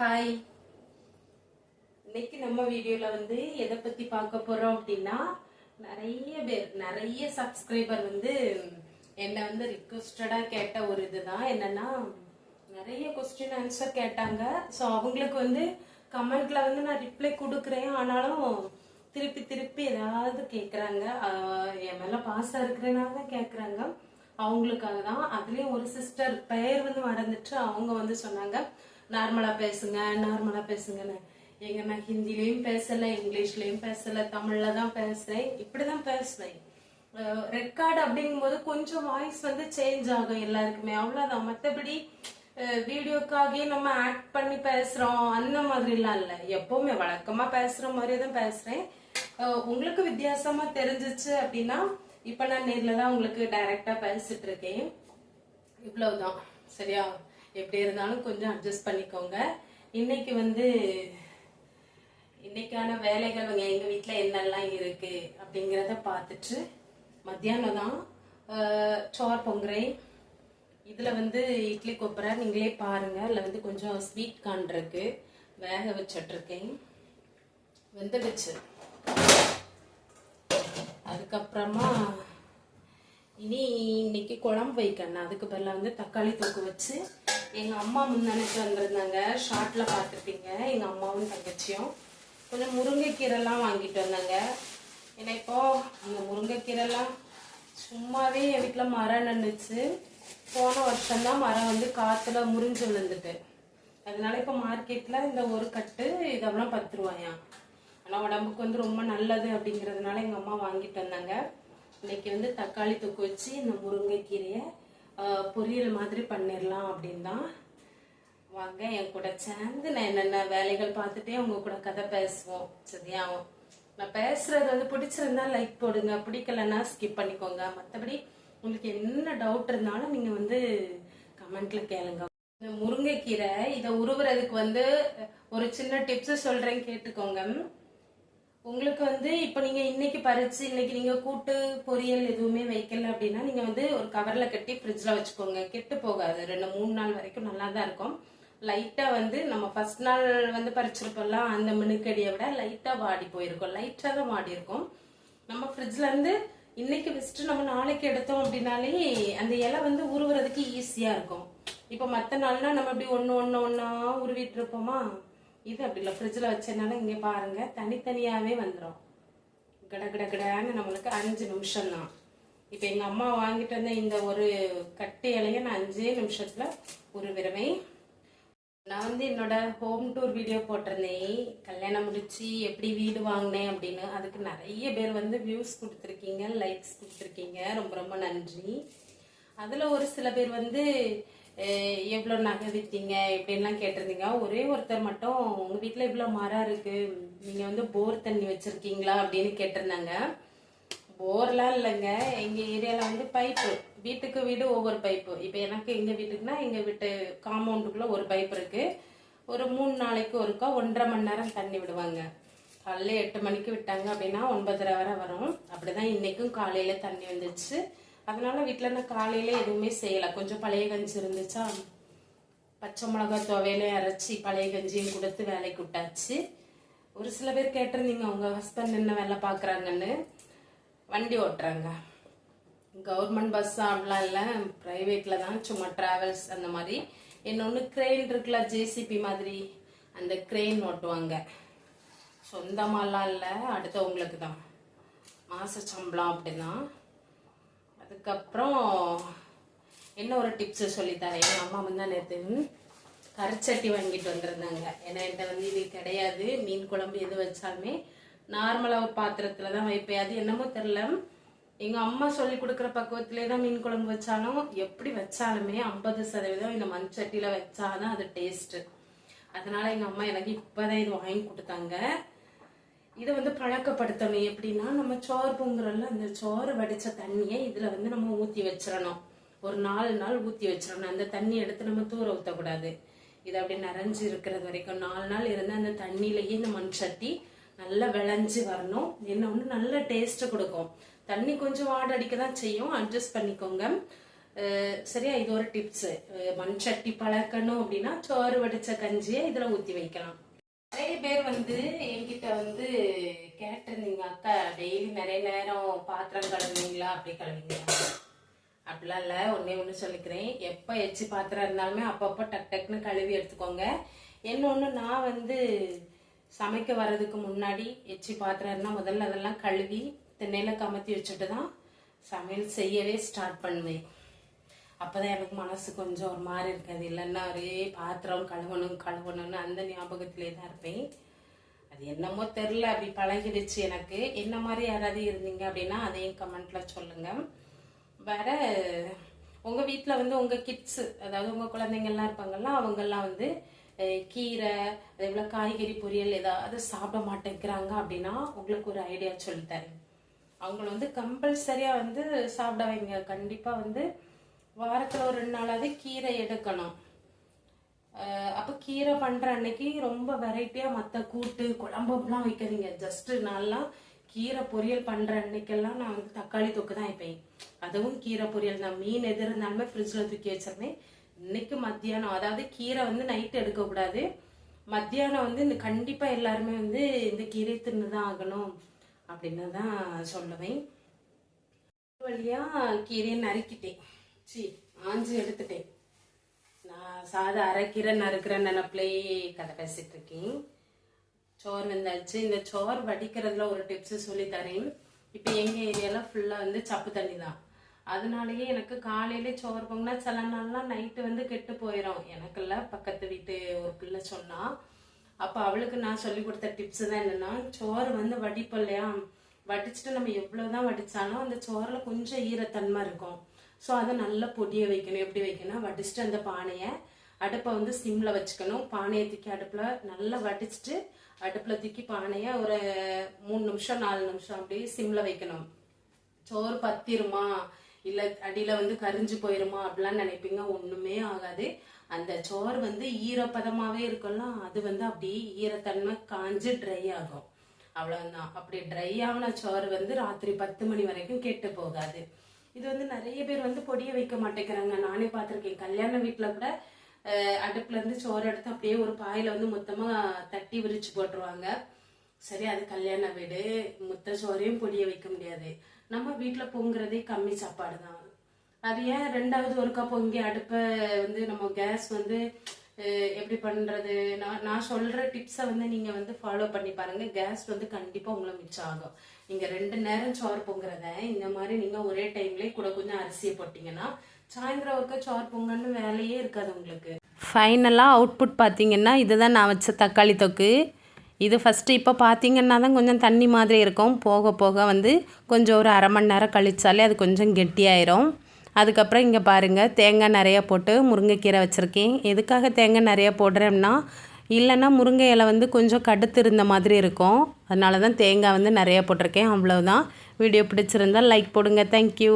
Hi இன்னைக்கு நம்ம வீடியோல வந்து எதை பத்தி பார்க்க போறோம் அப்படின்னா நிறைய பேர் நிறைய சப்ஸ்கிரைபர் வந்து என்னை வந்து ரிக்வஸ்டடா கேட்ட ஒரு இதுதான். என்னன்னா நிறைய கொஸ்டின் ஆன்சர் கேட்டாங்க. ஸோ அவங்களுக்கு வந்து கமெண்ட்ல வந்து நான் ரிப்ளை கொடுக்குறேன். ஆனாலும் திருப்பி திருப்பி ஏதாவது கேட்குறாங்க என் மேலே பாஸாக இருக்கிறனால தான் கேட்குறாங்க அவங்களுக்காக தான். அதுலேயும் ஒரு சிஸ்டர் பெயர் வந்து மறந்துட்டு அவங்க வந்து சொன்னாங்க. நார்மலா பேசுங்க நார்மலா பேசுங்கன்னு. எங்க நான் ஹிந்திலையும் பேசல இங்கிலீஷ்லயும் பேசல தமிழ்ல தான் பேசுறேன் இப்படிதான் பேசுவேன். ரெக்கார்டு அப்படிங்கும்போது கொஞ்சம் வாய்ஸ் வந்து சேஞ்ச் ஆகும் எல்லாருக்குமே. அவ்வளவுதான். மத்தபடி வீடியோக்காகவே நம்ம ஆக்ட் பண்ணி பேசுறோம் அந்த மாதிரிலாம் இல்ல. எப்பவுமே வழக்கமா பேசுற மாதிரி தான் பேசுறேன். உங்களுக்கு வித்தியாசமா தெரிஞ்சிச்சு அப்படின்னா இப்ப நான் நேர்ல தான் உங்களுக்கு டைரக்டா பேசிட்டு இருக்கேன். இவ்வளவுதான். சரியா? எப்படி இருந்தாலும் கொஞ்சம் அட்ஜஸ்ட் பண்ணிக்கோங்க. இன்னைக்கு வந்து இன்னைக்கான வேலைகள் வந்து எங்க வீட்டில் என்னெல்லாம் இருக்கு அப்படிங்கிறத பார்த்துட்டு மத்தியானம் தான் சோர் சோறு பொங்குறேன். இதில் வந்து இட்லி கொப்பரை நீங்களே பாருங்கள் அதில் வந்து கொஞ்சம் ஸ்வீட் கார்ன் இருக்கு. வேக வச்சிட்ருக்கேன். வெந்துடுச்சு அதுக்கப்புறமா இனி இன்னைக்கு குழம்பு வைக்கணும். அதுக்கு பதிலாக வந்து தக்காளி தொக்கு வச்சு எங்க அம்மா முந்தானத்து வந்திருந்தாங்க. ஷார்ட்ல பார்த்துருப்பீங்க. எங்க அம்மாவும் தங்கச்சியும். கொஞ்சம் முருங்கைக்கீரைலாம் வாங்கிட்டு வந்தாங்க. ஏன்னா இப்போ அந்த முருங்கைக்கீரைலாம் சும்மாவே என் வீட்டில் மரம் நின்றுச்சு போன வருஷம்தான் மரம் வந்து காத்துல முறிஞ்சு விழுந்துட்டு. அதனால இப்போ மார்க்கெட்ல இந்த ஒரு கட்டு இதெல்லாம் பத்து ரூபாயா ஆனால் உடம்புக்கு வந்து ரொம்ப நல்லது அப்படிங்கிறதுனால எங்கள் அம்மா வாங்கிட்டு வந்தாங்க. இன்னைக்கு வந்து தக்காளி தொக்கு வச்சு இந்த முருங்கைக்கீரையை பொரியல் மாதிரி பண்ணிடலாம் அப்படின்னு தான் வாங்க என் கூட சேர்ந்து நான் என்னென்ன வேலைகள் பார்த்துட்டே உங்க கூட கதை பேசுவோம் சரியா? நான் பேசுறது வந்து பிடிச்சிருந்தா லைக் போடுங்க பிடிக்கலன்னா ஸ்கிப் பண்ணிக்கோங்க. மற்றபடி உங்களுக்கு என்ன டவுட் இருந்தாலும் நீங்க வந்து கமெண்ட்ல கேளுங்க. இந்த முருங்கைக்கீரை இதை உருவுறதுக்கு வந்து ஒரு சின்ன டிப்ஸ் சொல்றேன் கேட்டுக்கோங்க. உங்களுக்கு வந்து இப்போ நீங்கள் இன்னைக்கு பறிச்சு இன்னைக்கு நீங்கள் கூட்டு பொரியல் எதுவுமே வைக்கல அப்படின்னா நீங்கள் வந்து ஒரு கவரில் கட்டி ஃப்ரிட்ஜில் வச்சுக்கோங்க. கெட்டு போகாது. ரெண்டு மூணு நாள் வரைக்கும் நல்லா தான் இருக்கும் லைட்டாக வந்து நம்ம ஃபர்ஸ்ட் நாள் வந்து பறிச்சிருப்போம்ல அந்த மினுக்கடியை விட லைட்டாக வாடி போயிருக்கும். லைட்டாக தான் வாடி இருக்கும். நம்ம ஃப்ரிட்ஜ்லேருந்து இன்னைக்கு வச்சுட்டு நம்ம நாளைக்கு எடுத்தோம் அப்படின்னாலே அந்த இலை வந்து உருவுறதுக்கு ஈஸியாக இருக்கும். இப்போ மற்ற நாள்னா நம்ம இப்படி ஒன்று ஒன்று ஒன்றா உருவிட்டு இருப்போமா? இது அப்படி இல்லை ஃப்ரிட்ஜில் வச்சனால இங்கே பாருங்கள் தனித்தனியாகவே வந்துடும் கட கிட கிடான்னு நம்மளுக்கு அஞ்சு நிமிஷம் தான் இப்போ எங்கள் அம்மா வாங்கிட்டு வந்த இந்த ஒரு கட்டு இலையை நான் அஞ்சே நிமிஷத்தில் உருவிடுவேன் நான் வந்து என்னோட ஹோம் டூர் வீடியோ போட்டிருந்தேன். கல்யாணம் முடிச்சு எப்படி வீடு வாங்கினேன் அப்படின்னு. அதுக்கு நிறைய பேர் வந்து வியூஸ் கொடுத்துருக்கீங்க லைக்ஸ் கொடுத்துருக்கீங்க. ரொம்ப ரொம்ப நன்றி. அதில் ஒரு சில பேர் வந்து எவ்வளோ நகை விற்றீங்க இப்படின்லாம் கேட்டிருந்தீங்க. ஒரே ஒருத்தர் மட்டும் உங்கள் வீட்டில் இவ்வளோ மரம் இருக்குது நீங்கள் வந்து போர் தண்ணி வச்சுருக்கீங்களா? அப்படின்னு கேட்டிருந்தாங்க. போர்லாம் இல்லைங்க. எங்கள் ஏரியாவில் வந்து பைப்பு. வீட்டுக்கு வீடு ஒவ்வொரு பைப்பு. இப்போ எனக்கு எங்கள் வீட்டுக்குன்னா எங்கள் வீட்டு காம்பவுண்டுக்குள்ளே ஒரு பைப் இருக்குது ஒரு மூணு நாளைக்கு ஒருக்கா ஒன்றரை மணி நேரம் தண்ணி விடுவாங்க. காலையில் எட்டு மணிக்கு விட்டாங்க அப்படின்னா ஒன்பதரை வரை வரும். அப்படிதான் இன்றைக்கும் காலையில் தண்ணி வந்துச்சு அதனால வீட்டில் நான் காலையில எதுவுமே செய்யல. கொஞ்சம் பழைய கஞ்சி இருந்துச்சா? பச்சை மிளகாய் துவையிலையும் அரைச்சி பழைய கஞ்சியும் கொடுத்து வேலைக்கு விட்டாச்சு. ஒரு சில பேர் கேட்டிருந்தீங்க உங்க ஹஸ்பண்ட் என்ன வேலை பார்க்குறாங்கன்னு? வண்டி ஓட்டுறாங்க. கவர்மெண்ட் பஸ் அப்படிலாம் இல்லை ப்ரைவேட்டில் தான் சும்மா ட்ராவல்ஸ் அந்த மாதிரி. இன்னொன்று க்ரெயின் இருக்குல்ல ஜேசிபி மாதிரி அந்த க்ரெயின் ஓட்டுவாங்க. சொந்தமாலாம் இல்லை அடுத்தவங்களுக்கு தான். மாச சம்பளம் அப்படிதான். அதுக்கப்புறம் என்ன ஒரு டிப்ஸ் சொல்லித்தரேன் எங்கள் அம்மா வந்து நேற்று கரைச்சட்டி வாங்கிட்டு வந்திருந்தாங்க. ஏன்னா என்கிட்ட வந்து இது கிடையாது. மீன் குழம்பு எது வச்சாலுமே நார்மலாக ஒரு பாத்திரத்தில் தான் வைப்பேன். அது என்னமோ தெரில எங்கள் அம்மா சொல்லி கொடுக்குற பக்குவத்திலே தான் மீன் குழம்பு வச்சாலும் எப்படி வச்சாலுமே ஐம்பது சதவீதம் இந்த மண் சட்டியில் வச்சாதான் அது டேஸ்ட்டு அதனால் எங்கள் அம்மா எனக்கு இப்போ தான் இது வாங்கி கொடுத்தாங்க. இதை வந்து பழக்கப்படுத்தணும். எப்படின்னா நம்ம சோறு பொங்குறோம்ல அந்த சோறு வடிச்ச தண்ணியை இதுல வந்து நம்ம ஊத்தி வச்சிடணும். ஒரு நாலு நாள் ஊத்தி வச்சிடணும். அந்த தண்ணி எடுத்து நம்ம தூர ஊத்தக்கூடாது. இது அப்படி நிறைஞ்சு இருக்கிறது வரைக்கும் நாலு நாள் இருந்து அந்த தண்ணியிலேயே இந்த மண் சட்டி நல்லா விளைஞ்சு வரணும். என்ன ஒன்று நல்ல டேஸ்ட் கொடுக்கும். தண்ணி கொஞ்சம் வாட அடிக்க தான் செய்யும். அட்ஜஸ்ட் பண்ணிக்கோங்க. சரியா? இது ஒரு டிப்ஸு மண் சட்டி பழக்கணும் அப்படின்னா சோறு வடிச்ச கஞ்சியை இதில் ஊற்றி வைக்கலாம். நிறைய பேர் வந்து என்கிட்ட வந்து கேட்டிருந்தீங்க அக்கா டெய்லி நிறைய நேரம் பாத்திரம் கழுவுவீங்களா அப்படி கழுவிங்களா அப்படிலாம் இல்லை ஒன்றே ஒன்று சொல்லிக்கிறேன். எப்போ எச்சி பாத்திரம் இருந்தாலுமே அப்பப்போ டக் டக்குன்னு கழுவி எடுத்துக்கோங்க. இன்னொன்று நான் வந்து சமைக்க வர்றதுக்கு முன்னாடி எச்சி பாத்திரம் இருந்தால் முதல்ல அதெல்லாம் கழுவி திண்ணையில் கமத்தி வச்சுட்டு தான் சமையல் செய்யவே ஸ்டார்ட் பண்ணுவேன். அப்போதான் எனக்கு மனசு கொஞ்சம் ஒரு மாதிரி இருக்காது. இல்லைன்னா ஒரே பாத்திரம் கழுவணும் கழுவணும்னு அந்த ஞாபகத்திலே தான் இருப்பேன். அது என்னமோ தெரில அப்படி பழகிடுச்சு எனக்கு. என்ன மாதிரி யாராவது இருந்தீங்க அப்படின்னா அதையும் கமெண்ட்டில் சொல்லுங்கள் வேற உங்கள் வீட்டில் வந்து உங்கள் கிட்ஸ் அதாவது உங்கள் குழந்தைங்கள்லாம் இருப்பாங்கல்ல அவங்கெல்லாம் வந்து கீரை அதே போல் காய்கறி பொரியல் ஏதாவது சாப்பிட மாட்டேங்கிறாங்க அப்படின்னா உங்களுக்கு ஒரு ஐடியா சொல்லித்தரேன். அவங்கள வந்து கம்பல்சரியாக வந்து சாப்பிட வைங்க. கண்டிப்பாக வந்து வாரத்தில் ஒரு ரெண்டு நாளாவது கீரை எடுக்கணும். அப்போ கீரை பண்ணுற அன்னைக்கு ரொம்ப வெரைட்டியாக மற்ற கூட்டு குழம்புலாம் வைக்காதீங்க. ஜஸ்ட்டு நான்லாம் கீரை பொரியல் பண்ணுற அன்னைக்கெல்லாம் நான் வந்து தக்காளி தொக்கு தான் வைப்பேன். அதுவும் கீரை பொரியல் தான். மீன் எது இருந்தாலுமே ஃப்ரிட்ஜில் தூக்கி வச்சிருந்தேன் இன்னைக்கு மத்தியானம் அதாவது கீரை வந்து நைட் எடுக்கக்கூடாது மத்தியானம் வந்து இந்த கண்டிப்பாக எல்லாருமே வந்து இந்த கீரை தின்னு தான் ஆகணும் அப்படின்னு தான் சொல்லுவேன். வழியாக கீரையை நறுக்கிட்டேன். சி ஆஞ்சு எடுத்துட்டேன். நான் சாதம் அரைக்கிறேன் நறுக்கிற நினப்பிலேயே கதை பேசிட்டு இருக்கேன். சோறு வந்தாச்சு. இந்த சோறு வடிக்கிறதுல ஒரு டிப்ஸ் சொல்லி தரேன். இப்போ எங்கள் ஏரியால ஃபுல்லாக வந்து சப்பு தண்ணி தான். அதனாலயே எனக்கு காலையில சோறு பொங்கினா சில நாள்லாம் நைட்டு வந்து கெட்டு போயிடும் எனக்குல்ல பக்கத்து வீட்டு ஒரு பிள்ளை சொன்னா. அப்போ அவளுக்கு நான் சொல்லி கொடுத்த டிப்ஸ் தான் என்னன்னா சோறு வந்து வடிப்போம் இல்லையா? வடிச்சிட்டு நம்ம எவ்வளோதான் வடிச்சாலும் அந்த சோறுல கொஞ்சம் ஈரத்தன்மை இருக்கும். ஸோ அதை நல்லா பொடிய வைக்கணும். எப்படி வைக்கணும் வடிச்சிட்டு அந்த பானையை அடுப்பை வந்து சிம்மில் வச்சுக்கணும். பானையை தூக்கி அடுப்பில் நல்லா வடிச்சிட்டு அடுப்பில் தூக்கி பானையை ஒரு மூணு நிமிஷம் நாலு நிமிஷம் அப்படியே சிம்மில் வைக்கணும். சோறு பத்திருமா? இல்லை அடியில் வந்து கரிஞ்சு போயிருமா? அப்படிலாம் நினைப்பீங்க. ஒன்றுமே ஆகாது. அந்த சோறு வந்து ஈரப்பதமாகவே இருக்கலாம் அது வந்து அப்படியே ஈரத்தன்மை காஞ்சு ட்ரை ஆகும். அவ்வளோதான் அப்படி ட்ரை ஆன சோறு வந்து ராத்திரி பத்து மணி வரைக்கும் கெட்டு போகாது. இது வந்து நிறைய பேர் வந்து பொடியை வைக்க மாட்டேங்கிறாங்க. நானே பார்த்துருக்கேன். கல்யாண வீட்டில் கூட அஹ், அடுப்புல இருந்து சோறு எடுத்து அப்படியே ஒரு பாயில வந்து மொத்தமாக தட்டி விரிச்சு போட்டுருவாங்க. சரி அது கல்யாண வீடு. முத்த சோறையும் பொடியை வைக்க முடியாது. நம்ம வீட்டில் பொங்குறதே கம்மி சாப்பாடு தான். அது ஏன் ரெண்டாவது ஒருக்கா பொங்கி அடுப்பை வந்து நம்ம கேஸ் வந்து எப்படி பண்ணுறது நான் நான் சொல்கிற டிப்ஸை வந்து நீங்கள் வந்து ஃபாலோ பண்ணி பாருங்கள் கேஸ் வந்து கண்டிப்பாக உங்களை மிச்சம் ஆகும். நீங்க ரெண்டு நேரம் சோறு பொங்குறத இந்த மாதிரி நீங்க ஒரே டைம்லேயே கூட கொஞ்சம் அரிசியை போட்டிங்கன்னா சாயந்தரம் ஒருக்க சோறு பொங்கன்னு வேலையே இருக்காது உங்களுக்கு. ஃபைனலாக அவுட்புட் பார்த்தீங்கன்னா இதுதான் நான் வச்ச தக்காளி தொக்கு. இது ஃபஸ்ட்டு இப்போ பார்த்தீங்கன்னா தான் கொஞ்சம் தண்ணி மாதிரி இருக்கும். போக போக வந்து கொஞ்சம் ஒரு அரை மணி நேரம் கழிச்சாலே அது கொஞ்சம் கெட்டியாயிரும். அதுக்கப்புறம் இங்கே பாருங்கள் தேங்காய் நிறையா போட்டு முருங்கைக்கீரை வச்சுருக்கேன். எதுக்காக தேங்காய் நிறையா போடுறேன்னா இல்லைன்னா முருங்கை இலை வந்து கொஞ்சம் கடுத்து இருந்த மாதிரி இருக்கும். அதனால தான் தேங்காய் வந்து நிறையா போட்டிருக்கேன். அவ்வளோதான் வீடியோ பிடிச்சிருந்தால் லைக் போடுங்க. தேங்க்யூ